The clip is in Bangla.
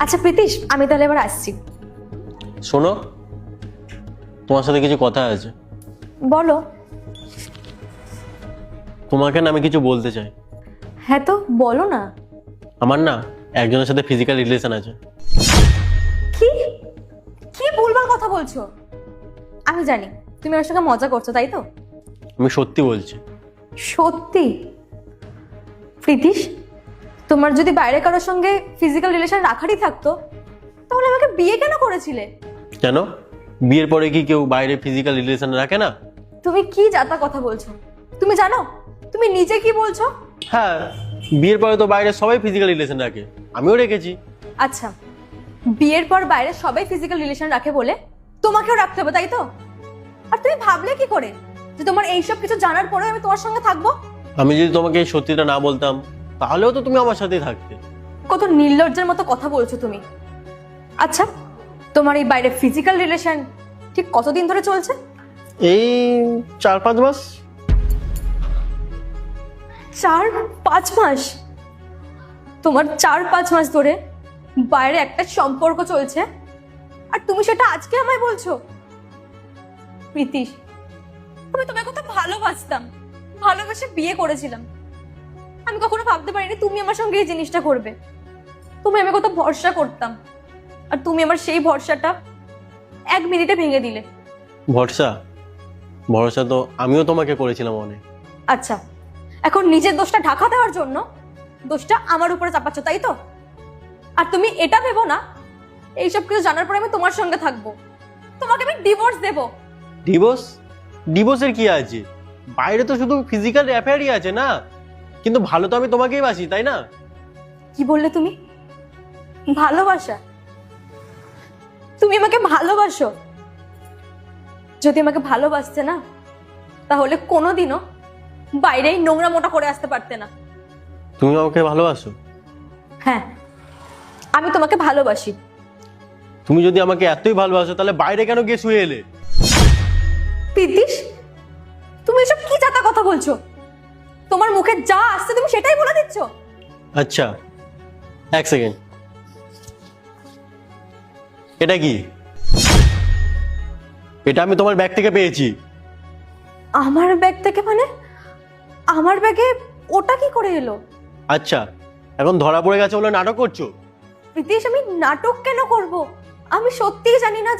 আচ্ছা প্রীতিশ আমি তাহলে এবার আসছি। শোনো তোমার সাথে কিছু কথা আছে। বলো। তোমাকে না আমি কিছু বলতে চাই। হ্যাঁ তো বলো না। আমার না একজনের সাথে ফিজিক্যাল রিলেশন আছে। কি? কি ভুলভাল কথা বলছো? আমি জানি তুমি ওর সঙ্গে মজা করছ তাই তো? আমি সত্যি বলছি। সত্যি? প্রীতিশ তোমার যদি বাইরে কারোর সঙ্গে ফিজিক্যাল রিলেশন রাখারই থাকতো তাহলে আমাকে বিয়ে কেন করেছিলে? কেন? বিয়ের পরে কি কেউ বাইরে ফিজিক্যাল রিলেশন রাখে না? তুমি কি যাতা কথা বলছো? তুমি জানো? তুমি নিজে কি বলছো? হ্যাঁ বিয়ের পরে তো বাইরে সবাই ফিজিক্যাল রিলেশন রাখে। আমিও রেখেছি। আচ্ছা বিয়ের পর বাইরে সবাই ফিজিক্যাল রিলেশন রাখে বলে তোমাকেও রাখতে হবে তাই তো? আর তুমি ভাবলে কি করে? যে তোমার এইসব কিছু জানার পরেও আমি তোমার সঙ্গে থাকব? আমি যদি তোমাকে এই সত্যিটা না বলতাম তাহলেও তো তুমি আমার সাথেই থাকতে। কত নির্লজ্জের মতো কথা বলছো তুমি। আচ্ছা তোমার এই বাইরে ফিজিক্যাল রিলেশন ঠিক কতদিন ধরে চলছে? এই চার পাঁচ মাস। চার পাঁচ মাস? তোমার চার পাঁচ মাস ধরে বাইরে একটা সম্পর্ক চলছে আর তুমি সেটা আজকে আমায় বলছো? প্রীতিশ আমি তোমায় কত ভালোবাসতাম ভালোবেসে বিয়ে করেছিলাম। আমি কখনো ভাবতে পারিনি তুমি আমার সঙ্গে এই জিনিসটা করবে। তুমি আমি কত ভরসা করতাম। আর তুমি আমার সেই ভরসাটা এক মিনিটে ভেঙে দিলে। ভরসা? ভরসা তো আমিও তোমাকে করেছিলাম অনেক। আচ্ছা এখন নিজের দোষটা ঢাকা দেওয়ার জন্য দোষটা আমার উপরে চাপাচ্ছ তাই তো? আর তুমি এটা ভেবো না এইসব কিছু জানার পরে আমি তোমার সঙ্গে থাকব। তোমাকে আমি ডিভোর্স দেব। ডিভোর্স ডিভোর্সের কি আছে? বাইরে তো শুধু ফিজিক্যাল অ্যাফেয়ারই আছে না। কিন্তু ভালো তো আমি তোমাকেই বাসি তাই না? কি বললে তুমি? ভালোবাসা? তুমি আমাকে ভালোবাসো। যদি আমাকে ভালোবাসতে না তাহলে কোনোদিনও বাইরেই নোংরা মোটা করে আসতে পারতে না। তুমি আমাকে ভালোবাসো? হ্যাঁ আমি তোমাকে ভালোবাসি। তুমি যদি আমাকে এতই ভালোবাসো তাহলে বাইরে কেন গিয়ে শুয়ে এলে? প্রীতিশ তুমি এসব কি জাতা কথা বলছো? তোমার মুখে যা আসছে তুমি সেটাই বলে দিচ্ছ। আচ্ছা এক সেকেন্ড। এটা কি? এটা আমি তোমার ব্যাগ থেকে পেয়েছি। আমার ব্যাগ থেকে মানে? আমার ব্যাগে ওটা কি করে এলো? আচ্ছা এখন ধরা পড়ে গেছে বলে নাটক করছ? প্রীতিশ আমি নাটক কেন করব? আমি সত্যিই জানি না যে